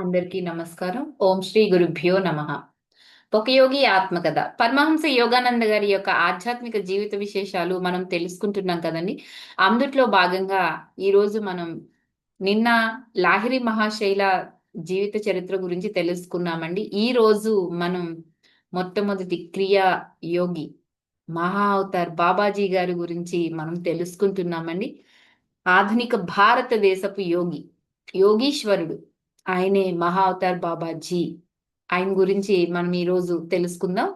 అందరికీ నమస్కారం. ఓం శ్రీ గురుభ్యో నమ. ఒక యోగి ఆత్మకథ. పరమహంస యోగానంద గారి యొక్క ఆధ్యాత్మిక జీవిత విశేషాలు మనం తెలుసుకుంటున్నాం కదండి. అందుట్లో భాగంగా ఈరోజు మనం నిన్న లాహిరి మహాశైల జీవిత చరిత్ర గురించి తెలుసుకున్నామండి. ఈ రోజు మనం మొట్టమొదటి క్రియా యోగి మహా అవతార్ బాబాజీ గారి గురించి మనం తెలుసుకుంటున్నామండి. ఆధునిక భారతదేశపు యోగి యోగీశ్వరుడు. ఆయనే మహా అవతార్ బాబాజీ. ఆయన గురించి మనం ఈరోజు తెలుసుకుందాం.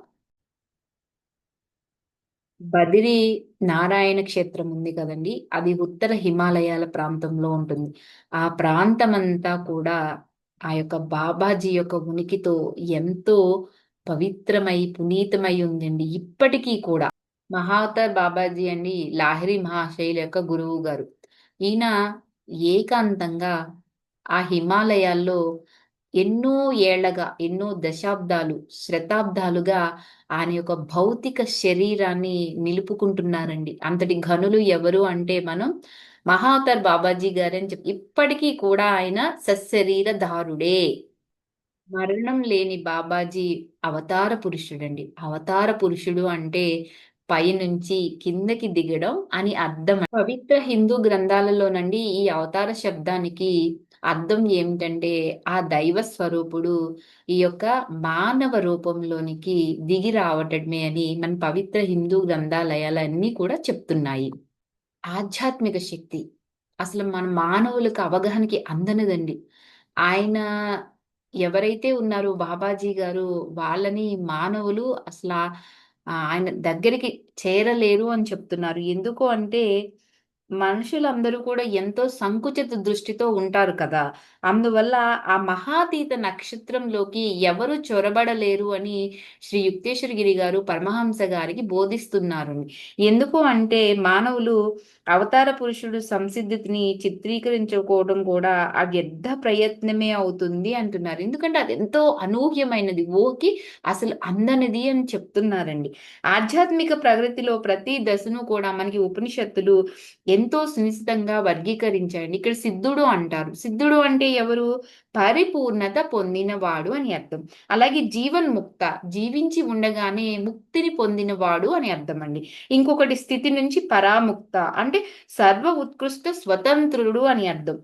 బదిరి నారాయణ క్షేత్రం ఉంది కదండి. అది ఉత్తర హిమాలయాల ప్రాంతంలో ఉంటుంది. ఆ ప్రాంతం అంతా కూడా ఆ యొక్క బాబాజీ యొక్క ఉనికితో ఎంతో పవిత్రమై పునీతమై ఉందండి. ఇప్పటికీ కూడా మహావతార్ బాబాజీ అండి లాహిరి మహాశైలి యొక్క గురువు గారు. ఈయన ఏకాంతంగా ఆ హిమాలయాల్లో ఎన్నో ఏళ్ళగా ఎన్నో దశాబ్దాలు శతాబ్దాలుగా ఆయన యొక్క భౌతిక శరీరాన్ని నిలుపుకుంటున్నారండి. అంతటి ఘనులు ఎవరు అంటే మనం మహాతర్ బాబాజీ గారని చెప్పి ఇప్పటికీ కూడా ఆయన సశరీర దారుడే. మరణం లేని బాబాజీ అవతార పురుషుడండి. అవతార పురుషుడు అంటే పైనుంచి కిందకి దిగడం అని అర్థం. పవిత్ర హిందూ గ్రంథాలలోనండి ఈ అవతార శబ్దానికి అర్థం ఏమిటంటే ఆ దైవ స్వరూపుడు ఈ యొక్క మానవ రూపంలోనికి దిగి రావటమే అని మన పవిత్ర హిందూ గ్రంథాలయాలన్నీ కూడా చెప్తున్నాయి. ఆధ్యాత్మిక శక్తి అసలు మన మానవులకు అవగాహనకి అందనదండి. ఆయన ఎవరైతే ఉన్నారో బాబాజీ గారు వాళ్ళని మానవులు అసలు ఆయన దగ్గరికి చేరలేరు అని చెప్తున్నారు. ఎందుకు అంటే మనుషులందరూ కూడా ఎంతో సంకుచిత దృష్టితో ఉంటారు కదా. అందువల్ల ఆ మహాతీత నక్షత్రంలోకి ఎవరు చొరబడలేరు అని శ్రీ యుక్తేశ్వరగిరి గారు పరమహంస గారికి బోధిస్తున్నారు. ఎందుకు అంటే మానవులు అవతార పురుషుడు సంసిద్ధిని చిత్రీకరించుకోవడం కూడా ఆ వ్యర్థ ప్రయత్నమే అవుతుంది అంటున్నారు. ఎందుకంటే అది ఎంతో అనూహ్యమైనది. ఓకి అసలు అందనిది అని చెప్తున్నారండి. ఆధ్యాత్మిక ప్రగతిలో ప్రతి దశను కూడా మనకి ఉపనిషత్తులు ఎంతో సునిశ్చితంగా వర్గీకరించాయండి. ఇక్కడ సిద్ధుడు అంటారు. సిద్ధుడు అంటే ఎవరు? పరిపూర్ణత పొందినవాడు అని అర్థం. అలాగే జీవన్ముక్త జీవించి ఉండగానే ముక్తిని పొందినవాడు అని అర్థం అండి ఇంకొకటి స్థితి నుంచి పరాముక్త అంటే అంటే సర్వ ఉత్కృష్ట స్వతంత్రుడు అని అర్థం.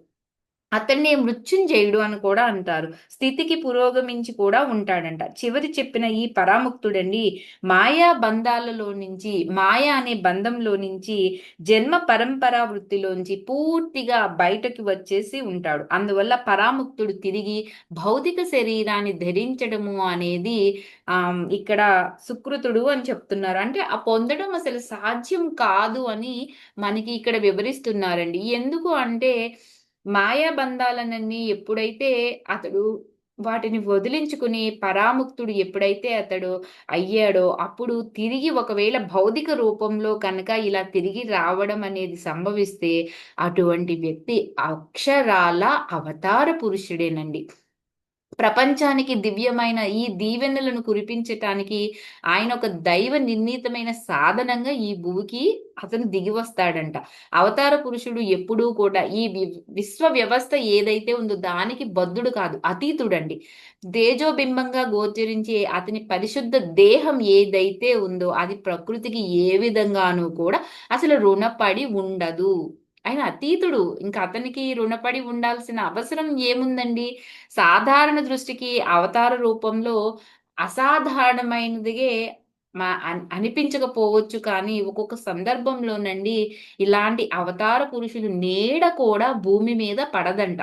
అతన్ని మృత్యుంజయుడు అని కూడా అంటారు. స్థితికి పురోగమించి కూడా ఉంటాడంట. చివరి చెప్పిన ఈ పరాముక్తుడండి మాయా బంధాలలో నుంచి మాయా అనే బంధంలో నుంచి జన్మ పరంపరా వృత్తిలోంచి పూర్తిగా బయటకు వచ్చేసి ఉంటాడు. అందువల్ల పరాముక్తుడు తిరిగి భౌతిక శరీరాన్ని ధరించడము అనేది ఆ ఇక్కడ సుకృతుడు అని చెప్తున్నారు. అంటే ఆ పొందడం అసలు సాధ్యం కాదు అని మనకి ఇక్కడ వివరిస్తున్నారండి. ఎందుకు అంటే మాయాబంధాలనన్నీ ఎప్పుడైతే అతడు వాటిని వదిలించుకుని పరాముక్తుడు ఎప్పుడైతే అతడు అయ్యాడో అప్పుడు తిరిగి ఒకవేళ భౌతిక రూపంలో కనుక ఇలా తిరిగి రావడం అనేది సంభవిస్తే అటువంటి వ్యక్తి అక్షరాల అవతార పురుషుడేనండి. ప్రపంచానికి దివ్యమైన ఈ దీవెనలను కురిపించటానికి ఆయన ఒక దైవ నిర్ణీతమైన సాధనంగా ఈ భూమికి అతను దిగి వస్తాడంట. అవతార పురుషుడు ఎప్పుడూ కూడా ఈ విశ్వ వ్యవస్థ ఏదైతే ఉందో దానికి బద్ధుడు కాదు అతీతుడండి. తేజోబింబంగా గోచరించే అతని పరిశుద్ధ దేహం ఏదైతే ఉందో అది ప్రకృతికి ఏ విధంగానూ కూడా అసలు రుణపడి ఉండదు. ఆయన అతీతుడు. ఇంకా అతనికి రుణపడి ఉండాల్సిన అవసరం ఏముందండి? సాధారణ దృష్టికి అవతార రూపంలో అసాధారణమైనదిగే మా అనిపించకపోవచ్చు. కానీ ఒక్కొక్క సందర్భంలోనండి ఇలాంటి అవతార పురుషులు నీడ కూడా భూమి మీద పడదంట.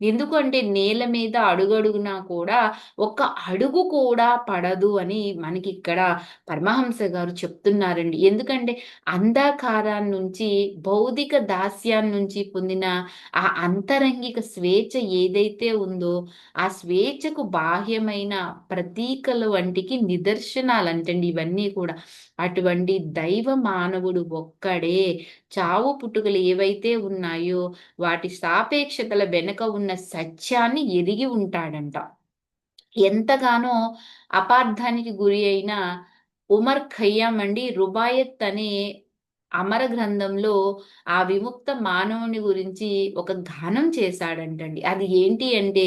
ఎందుకంటే నేల మీద అడుగడుగునా కూడా ఒక అడుగు కూడా పడదు అని మనకి ఇక్కడ పరమహంస గారు చెప్తున్నారండి. ఎందుకంటే అంధాకారాన్ని నుంచి భౌతిక దాస్యాన్ని నుంచి పొందిన ఆ అంతరంగిక స్వేచ్ఛ ఏదైతే ఉందో ఆ స్వేచ్ఛకు బాహ్యమైన ప్రతీకల వంటికి నిదర్శనాలు అంటండి ఇవన్నీ కూడా. అటువంటి దైవ మానవుడు ఒక్కడే చావు పుట్టుకలు ఏవైతే ఉన్నాయో వాటి సాపేక్షతల వెనుక ఉన్న సత్యాన్ని ఎరిగి ఉంటాడంట. ఎంతగానో అపార్థానికి గురి అయిన ఉమర్ ఖయ్యాం అండి రుబాయత్ అనే అమర గ్రంథంలో ఆ విముక్త మానవుని గురించి ఒక గానం చేశాడంటండి. అది ఏంటి అంటే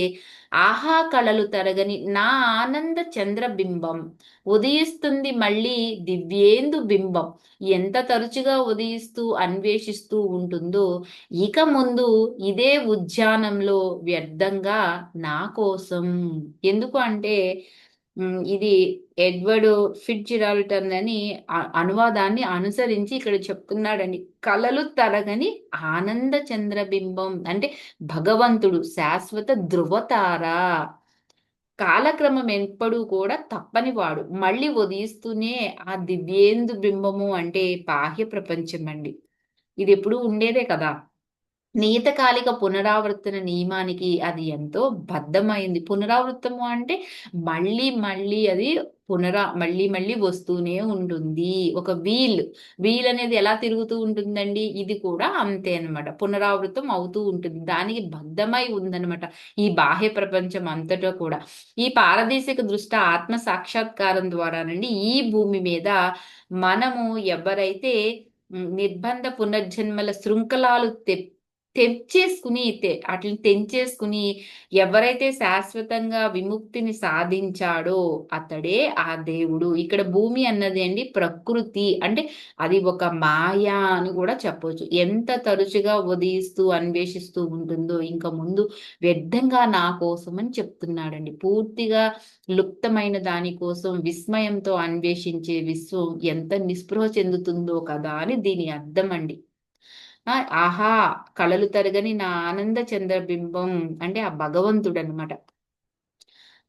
ఆహా కళలు తరగని నా ఆనంద చంద్రబింబం ఉదయిస్తుంది మళ్ళీ దివ్యేందు బింబం. ఎంత తరచుగా ఉదయిస్తూ అన్వేషిస్తూ ఉంటుందో ఇక ముందు ఇదే ఉద్యానంలో వ్యర్థంగా నా కోసం. ఎందుకు అంటే ఇది ఎడ్వర్డ్ ఫిట్జిరాల్టన్ అని అనువాదాన్ని అనుసరించి ఇక్కడ చెప్తున్నాడండి. కలలు తరగని ఆనంద చంద్రబింబం అంటే భగవంతుడు శాశ్వత ధృవతార. కాలక్రమం ఎప్పుడూ కూడా తప్పని వాడు మళ్ళీ ఉదయిస్తూనే ఆ దివ్యేందు బింబము అంటే బాహ్య ప్రపంచం అండి ఇది ఎప్పుడు ఉండేదే కదా. నియతకాలిక పునరావర్తన నియమానికి అది ఎంతో బద్ధమైంది. పునరావృతము అంటే మళ్ళీ మళ్ళీ అది పునరా మళ్ళీ మళ్ళీ వస్తూనే ఉంటుంది. ఒక వీల్ వీల్ అనేది ఎలా తిరుగుతూ ఉంటుందండి? ఇది కూడా అంతే అనమాట పునరావృతం అవుతూ ఉంటుంది. దానికి బద్ధమై ఉందనమాట ఈ బాహ్య ప్రపంచం అంతటా కూడా. ఈ పారదీశిక దృష్టి ఆత్మ సాక్షాత్కారం ద్వారానండి ఈ భూమి మీద మనము ఎవరైతే నిర్బంధ పునర్జన్మల శృంఖలాలు తెప్పి తెచ్చేసుకుని అట్లని తెంచేసుకుని ఎవరైతే శాశ్వతంగా విముక్తిని సాధించాడో అతడే ఆ దేవుడు. ఇక్కడ భూమి అన్నది అండి ప్రకృతి. అంటే అది ఒక మాయా అని కూడా చెప్పవచ్చు ఎంత తరచుగా ఉదయిస్తూ అన్వేషిస్తూ ఉంటుందో ఇంకా ముందు వ్యర్థంగా నా కోసం అని చెప్తున్నాడండి. పూర్తిగా లుప్తమైన దానికోసం విస్మయంతో అన్వేషించే విశ్వం ఎంత నిస్పృహ చెందుతుందో కదా అని దీని అర్థం అండి. ఆహా కళలు తరగని నా ఆనంద చంద్రబింబం అంటే ఆ భగవంతుడు అనమాట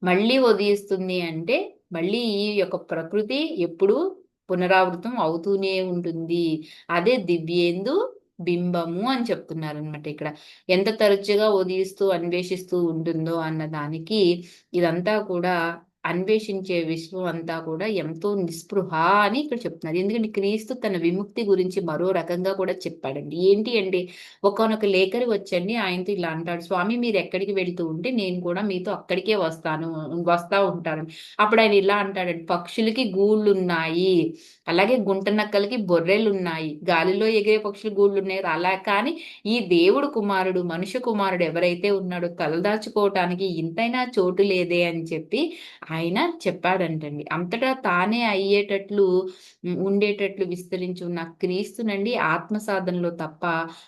మళ్ళీ ఉదయిస్తుంది అంటే మళ్ళీ ఈ యొక్క ప్రకృతి ఎప్పుడు పునరావృతం అవుతూనే ఉంటుంది. అదే దివ్యేందు బింబము అని చెప్తున్నారు అనమాట ఇక్కడ. ఎంత తరచుగా ఉదయిస్తూ అన్వేషిస్తూ ఉంటుందో అన్న దానికి ఇదంతా కూడా అన్వేషించే విశ్వం అంతా కూడా ఎంతో నిస్పృహ అని ఇక్కడ చెప్తున్నారు. ఎందుకంటే క్రీస్తు తన విముక్తి గురించి మరో రకంగా కూడా చెప్పాడండి. ఏంటి అంటే ఒకనొక లేఖరి వచ్చండి ఆయనతో ఇలా అంటాడు స్వామి మీరు ఎక్కడికి వెళ్తూ ఉంటే నేను కూడా మీతో అక్కడికే వస్తాను వస్తా ఉంటాను. అప్పుడు ఆయన ఇలా అంటాడండి పక్షులకి గూళ్ళు ఉన్నాయి అలాగే గుంట నక్కలకి బొర్రెలు ఉన్నాయి గాలిలో ఎగిరే పక్షులు గూళ్ళు ఉన్నాయి అలా కానీ ఈ దేవుడు కుమారుడు మనుషు కుమారుడు ఎవరైతే ఉన్నాడో తలదాచుకోవటానికి ఇంతైనా చోటు లేదే అని చెప్పి ఆయన చెప్పాడంటండి. అంతటా తానే అయ్యేటట్లు ఉండేటట్లు విస్తరించి ఉన్న క్రీస్తునండి ఆత్మ సాధనలో తప్ప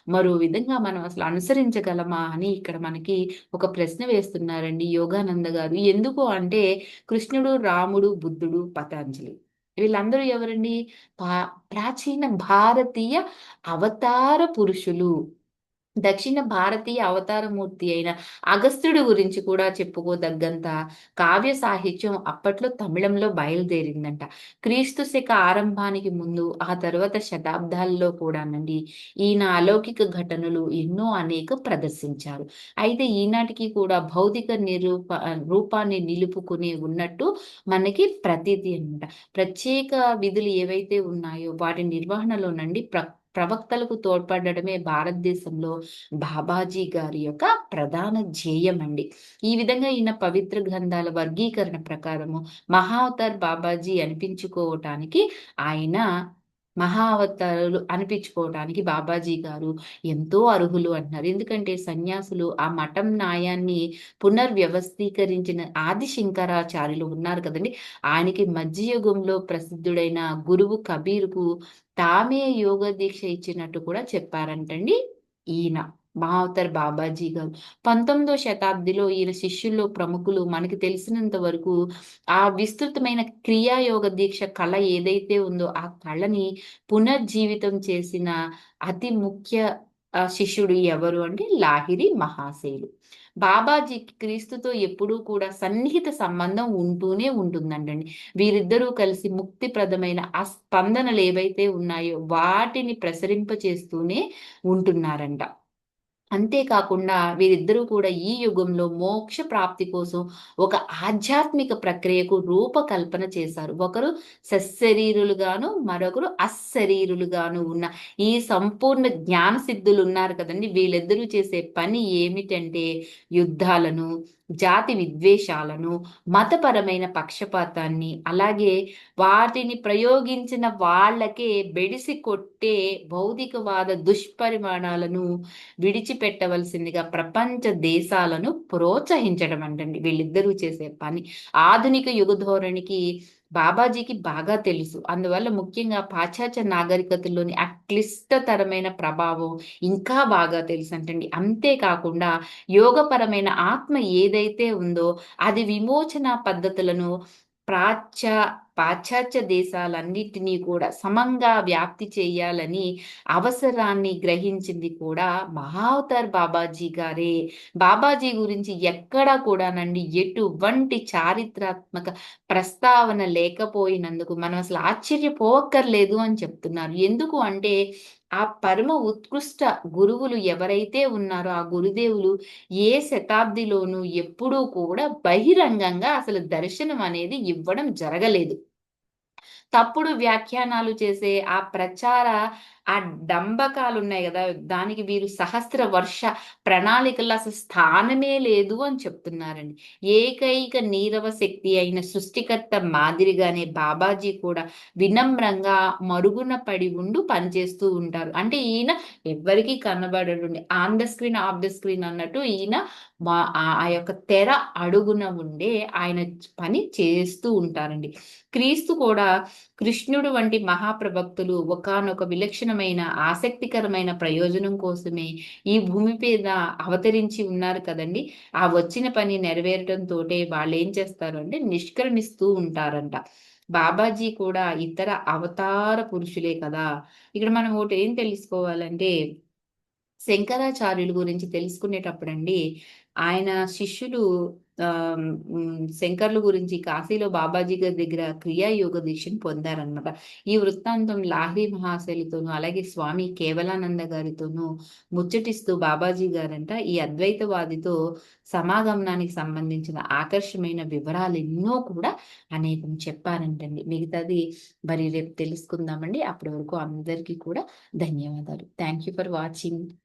మరో విధంగా మనం అసలు అనుసరించగలమా అని ఇక్కడ మనకి ఒక ప్రశ్న వేస్తున్నారండి యోగానంద గారు. ఎందుకు అంటే కృష్ణుడు రాముడు బుద్ధుడు పతాంజలి. వీళ్ళందరూ ఎవరండి? ప్రాచీన భారతీయ అవతార పురుషులు. దక్షిణ భారతీయ అవతారమూర్తి అయిన అగస్త్యుడు గురించి కూడా చెప్పుకోదగ్గంత కావ్య సాహిత్యం అప్పట్లో తమిళంలో బయలుదేరిందంట. క్రీస్తు శక ఆరంభానికి ముందు ఆ తర్వాత శతాబ్దాల్లో కూడానండి ఈయన అలౌకిక ఘటనలు ఎన్నో అనేక ప్రదర్శించారు. అయితే ఈనాటికి కూడా భౌతిక నిరూప రూపాన్ని నిలుపుకునే ఉన్నట్టు మనకి ప్రతీతి అనమాట ప్రత్యేక విధులు ఏవైతే ఉన్నాయో వాటి నిర్వహణలోనండి ప్ర ప్రవక్తలకు తోడ్పడమే భారతదేశంలో బాబాజీ గారి యొక్క ప్రధాన ధ్యేయం అండి ఈ విధంగా ఈయన పవిత్ర గ్రంథాల వర్గీకరణ ప్రకారము మహావతార్ బాబాజీ అనిపించుకోవటానికి ఆయన మహా అవతారులు అనిపించుకోవడానికి బాబాజీ గారు ఎంతో అర్హులు అంటున్నారు. ఎందుకంటే సన్యాసులు ఆ మఠం న్యాయాన్ని పునర్వ్యవస్థీకరించిన ఆది శంకరాచార్యులు ఉన్నారు కదండి. ఆయనకి మధ్యయుగంలో ప్రసిద్ధుడైన గురువు కబీర్కు తామే యోగ దీక్ష ఇచ్చినట్టు కూడా చెప్పారంటండి ఈయన. మహావతర్ బాబాజీ గారు. పంతొమ్మిదో శతాబ్దిలో ఈయన శిష్యుల్లో ప్రముఖులు మనకి తెలిసినంత వరకు ఆ విస్తృతమైన క్రియాయోగ దీక్ష కళ ఏదైతే ఉందో ఆ కళని పునర్జీవితం చేసిన అతి ముఖ్య శిష్యుడు ఎవరు అంటే లాహిరి మహాశైలు బాబాజీకి క్రీస్తుతో ఎప్పుడూ కూడా సన్నిహిత సంబంధం ఉంటూనే ఉంటుందండి వీరిద్దరూ కలిసి ముక్తిప్రదమైన ఆ స్పందనలు ఏవైతే ఉన్నాయో వాటిని ప్రసరింపచేస్తూనే ఉంటున్నారంట. అంతేకాకుండా వీరిద్దరూ కూడా ఈ యుగంలో మోక్ష ప్రాప్తి కోసం ఒక ఆధ్యాత్మిక ప్రక్రియకు రూపకల్పన చేశారు. ఒకరు సశరీరులుగాను మరొకరు అశరీరులుగాను ఉన్న ఈ సంపూర్ణ జ్ఞాన సిద్ధులు ఉన్నారు కదండి. వీళ్ళిద్దరూ చేసే పని ఏమిటంటే యుద్ధాలను జాతి విద్వేషాలను మతపరమైన పక్షపాతాన్ని అలాగే వాటిని ప్రయోగించిన వాళ్ళకే బెడిసి కొట్టే భౌతికవాద దుష్పరిమాణాలను విడిచిపెట్టవలసిందిగా ప్రపంచ దేశాలను ప్రోత్సహించడం అంటండి. వీళ్ళిద్దరూ చేసే పని. ఆధునిక యుగ ధోరణికి బాబాజీకి బాగా తెలుసు. అందువల్ల ముఖ్యంగా పాశ్చాత్య నాగరికతలోని ఆ క్లిష్టతరమైన ప్రభావం ఇంకా బాగా తెలుసు అంటండి అంతేకాకుండా యోగపరమైన ఆత్మ ఏదైతే ఉందో అది విమోచన పద్ధతులను ప్రాచ్య పాశ్చాత్య దేశాలన్నిటినీ కూడా సమంగా వ్యాప్తి చేయాలని అవసరాన్ని గ్రహించింది కూడా మహావతార్ బాబాజీ గారే. బాబాజీ గురించి ఎక్కడా కూడానండి ఎటువంటి చారిత్రాత్మక ప్రస్తావన లేకపోయినందుకు మనం అసలు ఆశ్చర్యపోవక్కర్లేదు అని చెప్తున్నారు. ఎందుకు అంటే ఆ పరమ ఉత్కృష్ట గురువులు ఎవరైతే ఉన్నారో ఆ గురుదేవులు ఏ శతాబ్దిలోనూ ఎప్పుడూ కూడా బహిరంగంగా అసలు దర్శనం అనేది ఇవ్వడం జరగలేదు. తప్పుడు వ్యాఖ్యానాలు చేసే ఆ ప్రచార ఆ డంబకాలు ఉన్నాయి కదా దానికి వీరు సహస్ర వర్ష ప్రణాళికల్లో అసలు స్థానమే లేదు అని చెప్తున్నారండి. ఏకైక నీరవ శక్తి అయిన సృష్టికర్త మాదిరిగానే బాబాజీ కూడా వినమ్రంగా మరుగున పడి ఉండు పనిచేస్తూ ఉంటారు. అంటే ఈయన ఎవరికి కనబడడండి on the screen off the screen అన్నట్టు ఈయన మా ఆ యొక్క తెర అడుగున ఉండే ఆయన పని చేస్తూ ఉంటారండి. క్రీస్తు కూడా కృష్ణుడు వంటి మహాప్రభక్తులు ఒకనొక విలక్షణమైన ఆసక్తికరమైన ప్రయోజనం కోసమే ఈ భూమి మీద అవతరించి ఉన్నారు కదండి. ఆ వచ్చిన పని నెరవేరటం తోటే వాళ్ళు ఏం చేస్తారు అంటే నిష్క్రమిస్తూ ఉంటారంట. బాబాజీ కూడా ఇతర అవతార పురుషులే కదా. ఇక్కడ మనం ఒకటి ఏం తెలుసుకోవాలంటే శంకరాచార్యుల గురించి తెలుసుకునేటప్పుడండి ఆయన శిష్యులు శంకర్లు గురించి కాశీలో బాబాజీ గారి దగ్గర క్రియాయోగ దీక్షను పొందారనమాట ఈ వృత్తాంతం లాహ్రీ మహాశైలితోనూ అలాగే స్వామి కేవలానంద గారితోనూ ముచ్చటిస్తూ బాబాజీ గారంట. ఈ అద్వైతవాదితో సమాగమనానికి సంబంధించిన ఆకర్షమైన వివరాలు ఎన్నో కూడా అనేకం చెప్పారంటండి. మిగతాది మరి రేపు తెలుసుకుందామండి. అప్పటి వరకు అందరికీ కూడా ధన్యవాదాలు. Thank you for watching